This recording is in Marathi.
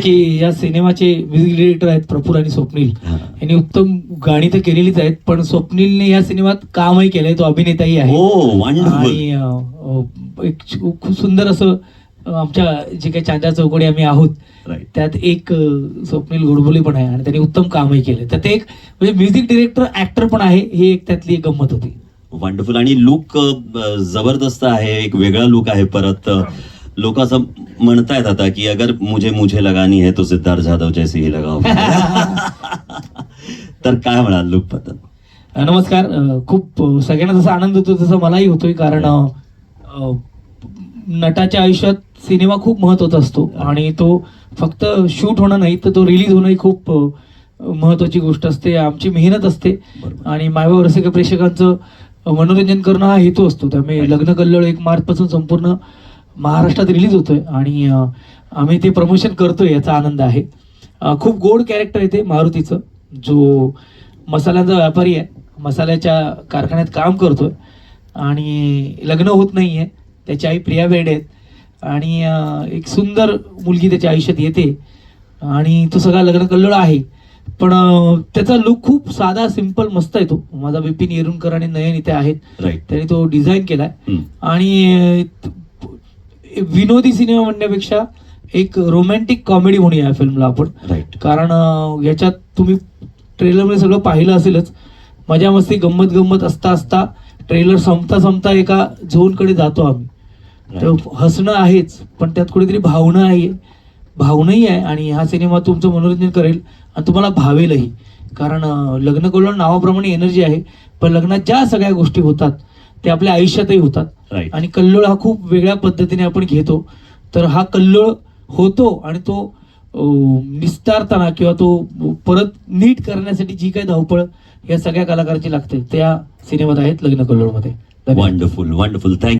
की या सिनेमाचे म्युझिक डिरेक्टर आहेत प्रफुल आणि स्वप्नील. यांनी उत्तम गाणी तर केलेलीच आहेत पण स्वप्नीलने या सिनेमात कामही केलंय तो अभिनेताही आहे. हो वंडरफुल आणि अं, एक खूप सुंदर असं अं, आमच्या जे काही चांदा चौकडे आम्ही आहोत त्यात एक अं, स्वप्नील गोडबोले पण आहे आणि त्यांनी उत्तम कामही केलं. तर ते एक म्हणजे म्युझिक डिरेक्टर ऍक्टर पण आहे ही एक त्यातली एक गंमत होती. वंडरफुल आणि लुक जबरदस्त आहे एक वेगळा लुक आहे परत. लोक असं म्हणतायत आता की अगर मुझे मुझे लगानी है तो सिद्धार्थ जाधव जैसी ही लगाओ. तर काय म्हणाल लुक अ, नमस्कार. खूप सगळ्यांना जसा आनंद होतो तसा मलाही होतोय कारण नटाच्या आयुष्यात सिनेमा खूप महत्त्वाचा असतो आणि तो फक्त शूट होणं नाही तर तो रिलीज होणं ही खूप महत्वाची गोष्ट असते आमची मेहनत असते. आणि मायवा रसिक प्रेक्षकांचं मनोरंजन करणं हा हेतू असतो. त्यामुळे लग्न कल्लोळ एक मार्च पासून संपूर्ण महाराष्ट्रात रिलीज होतोय आणि आम्ही ते प्रमोशन करतोय याचा आनंद आहे. खूप गोड कॅरेक्टर आहे ते मारुतीचं जो मसाल्यांचा व्यापारी आहे. मसाल्याच्या कारखान्यात काम करतोय. आणि लग्न होत नाहीये. त्याची आई प्रिया बेर्डे आहेत. आणि एक सुंदर मुलगी त्याच्या आयुष्यात येते. आणि तो सगळा लग्न कल्लोळ आहे. पण त्याचा लुक खूप साधा सिंपल मस्त आहे तो. माझा बिपिन येरुणकर आणि नयन इथे आहेत. त्यांनी तो डिझाईन केलाय. आणि विनोदी सिनेमा म्हणण्यापेक्षा एक रोमॅन्टिक कॉमेडी म्हणूया या फिल्मला आपण. राईट कारण याच्यात तुम्ही ट्रेलरमध्ये सगळं पाहिलं असेलच. मजा मस्ती गंमत गंमत असता असता ट्रेलर संपता संपता एका झोनकडे जातो आम्ही. तर हसणं आहेच पण त्यात कुठेतरी भावना आहे. भावनाही आहे आणि हा सिनेमा तुमचं मनोरंजन करेल आणि तुम्हाला भावेलही. कारण लग्न करून नावाप्रमाणे एनर्जी आहे पण लग्नात ज्या सगळ्या गोष्टी होतात त्या आपल्या आयुष्यातही होतात. राईट आणि कल्लोळ हा खूप वेगळ्या पद्धतीने आपण घेतो. तर हा कल्लोळ होतो आणि तो अं, निस्तारताना किंवा तो परत नीट करण्यासाठी जी काही धावपळ या सगळ्या कलाकाराची लागते त्या सिनेमात आहेत लग्न कल्लोळमध्ये. धन्यवाद. Wonderful wonderful thank